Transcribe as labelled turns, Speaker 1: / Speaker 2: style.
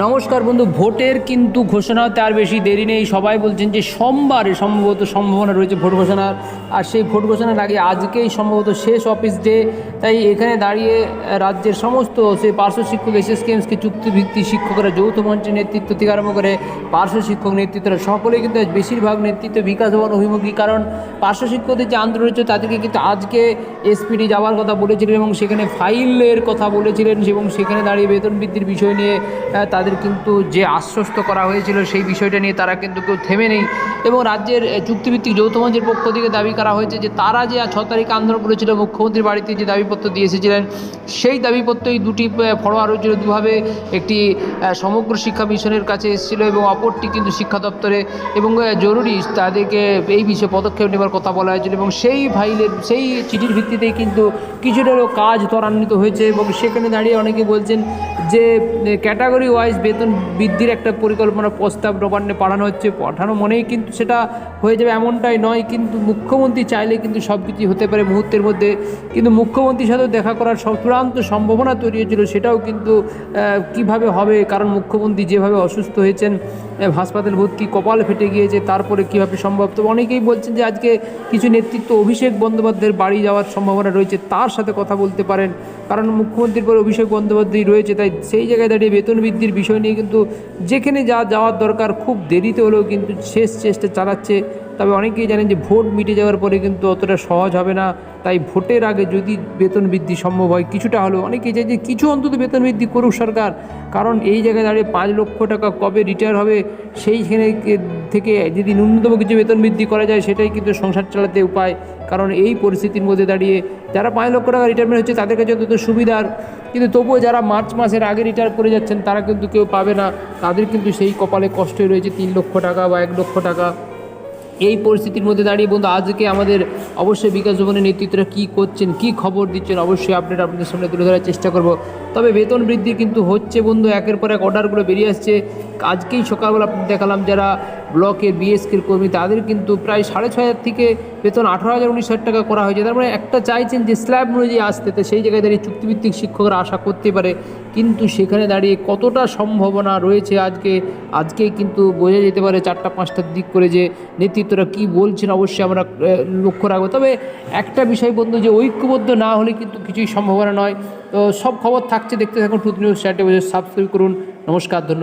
Speaker 1: নমস্কার বন্ধু, ভোটের কিন্তু ঘোষণা হতে আর বেশি দেরি নেই। সবাই বলছেন যে সোমবারে সম্ভবত সম্ভাবনা রয়েছে ভোট ঘোষণার। আর সেই ভোট ঘোষণার আগে আজকেই সম্ভবত শেষ অফিস ডে। তাই এখানে দাঁড়িয়ে রাজ্যের সমস্ত সেই পার্শ্ব শিক্ষক এস এস কেমসকে চুক্তিভিত্তি শিক্ষকরা, যৌথ মঞ্চের নেতৃত্ব থেকে আরম্ভ করে পার্শ্ব শিক্ষক নেতৃত্বরা সকলেই কিন্তু বেশিরভাগ নেতৃত্ব বিকাশ ভবন অভিমুখী। কারণ পার্শ্ব শিক্ষকদের যে আন্দোলন রয়েছে, তাদেরকে কিন্তু আজকে এসপিডি যাওয়ার কথা বলেছিলেন এবং সেখানে ফাইলের কথা বলেছিলেন এবং সেখানে দাঁড়িয়ে বেতন বৃদ্ধির বিষয় নিয়ে তাদের কিন্তু যে আশ্বস্ত করা হয়েছিল সেই বিষয়টা নিয়ে তারা কিন্তু কেউ থেমে নেই। এবং রাজ্যের চুক্তিভিত্তিক যৌথ মঞ্চের পক্ষ থেকে দাবি করা হয়েছে যে তারা যে ছ তারিখ আন্দোলন করেছিল, মুখ্যমন্ত্রীর বাড়িতে যে দাবিপত্র দিয়ে এসেছিলেন সেই দাবিপত্রই দুটি ফরোয়া হয়েছিল দুভাবে একটি সমগ্র শিক্ষা মিশনের কাছে এসেছিল এবং অপরটি কিন্তু শিক্ষা দপ্তরে। এবং জরুরি তাদেরকে এই বিষয়ে পদক্ষেপ নেবার কথা বলা হয়েছিল এবং সেই ফাইলের, সেই চিঠির ভিত্তিতেই কিন্তু কিছুটা কাজ ত্বরান্বিত হয়েছে এবং সেখানে দাঁড়িয়ে অনেকে বলছেন যে ক্যাটাগরি ওয়াইজ বেতন বৃদ্ধির একটা পরিকল্পনা প্রস্তাব নবান্নে পাঠানো হচ্ছে। পাঠানো মনেই কিন্তু সেটা হয়ে যাবে এমনটাই নয়, কিন্তু মুখ্যমন্ত্রী চাইলে কিন্তু সব কিছুই হতে পারে মুহূর্তের মধ্যে। কিন্তু মুখ্যমন্ত্রীর সাথেও দেখা করার চূড়ান্ত সম্ভাবনা তৈরি হয়েছিল, সেটাও কিন্তু কীভাবে হবে? কারণ মুখ্যমন্ত্রী যেভাবে অসুস্থ হয়েছেন হাসপাতাল ভর্তি, কপাল ফেটে গিয়েছে, তারপরে কীভাবে সম্ভব? তো অনেকেই বলছেন যে আজকে কিছু নেতৃত্ব, অভিষেক বন্দ্যোপাধ্যায়ের বাড়ি যাওয়ার সম্ভাবনা রয়েছে, তার সাথে কথা বলতে পারেন। কারণ মুখ্যমন্ত্রীর পরে অভিষেক বন্দ্যোপাধ্যায় রয়েছে, তাই সেই জায়গায় দাঁড়িয়ে বেতন বৃদ্ধির বিষয় নিয়ে কিন্তু যেখানে যা যাওয়ার দরকার খুব দেরিতে হলেও কিন্তু শেষ চেষ্টা চালাচ্ছে তবে অনেকেই জানেন যে ভোট মিটে যাওয়ার পরে কিন্তু অতটা সহজ হবে না। তাই ভোটের আগে যদি বেতন বৃদ্ধি সম্ভব হয়, কিছুটা হলেও অনেকেই চাই যে কিছু অন্তত বেতন বৃদ্ধি করুক সরকার। কারণ এই জায়গায় দাঁড়িয়ে পাঁচ লক্ষ টাকা কবে রিটায়ার হবে, সেইখানে থেকে যদি ন্যূনতম কিছু বেতন বৃদ্ধি করা যায়, সেটাই কিন্তু সংসার চালাতে উপায়। কারণ এই পরিস্থিতির মধ্যে দাঁড়িয়ে যারা পাঁচ লক্ষ টাকা রিটায়ারমেন্ট হচ্ছে, তাদের কাছে অন্তত সুবিধার। কিন্তু তবুও যারা মার্চ মাসের আগে রিটায়ার করে যাচ্ছেন, তারা কিন্তু কেউ পাবে না। তাদের কিন্তু সেই কপালে কষ্টই রয়েছে, তিন লক্ষ টাকা বা এক লক্ষ টাকা। এই পরিস্থিতির মধ্যে দাঁড়িয়ে বন্ধু, আজকে আমাদের অবশ্যই বিকাশ ভবনের নেতৃত্বরা কী করছেন, কী খবর দিচ্ছেন, অবশ্যই আপডেট আপনাদের সামনে তুলে ধরার চেষ্টা করব। তবে বেতন বৃদ্ধি কিন্তু হচ্ছে বন্ধু, একের পর এক অর্ডারগুলো বেরিয়ে আসছে। আজকেই সকালবেলা দেখালাম যারা ব্লকের বিএসকের কর্মী, তাদের কিন্তু প্রায় সাড়ে ছয় হাজার থেকে বেতন আঠারো হাজার উনিশ হাজার টাকা করা হয়েছে। তার মানে একটা চাইছেন যে স্ল্যাব অনুযায়ী আসতে, তো সেই জায়গায় দাঁড়িয়ে চুক্তিভিত্তিক শিক্ষকরা আশা করতে পারে। কিন্তু সেখানে দাঁড়িয়ে কতটা সম্ভাবনা রয়েছে আজকে? আজকেই কিন্তু বোঝা যেতে পারে চারটা পাঁচটার দিক করে যে নেতৃত্বরা কি বলছেন, অবশ্যই আমরা লক্ষ্য রাখব। তবে একটা বিষয় বন্ধু, যে ঐক্যবদ্ধ না হলে কিন্তু কিছুই সম্ভাবনা নয়। তো সব খবর থাকছে, দেখতে থাকুন টুথ নিউজ চ্যাটে সাবস্ক্রাইব করুন। নমস্কার, ধন্যবাদ।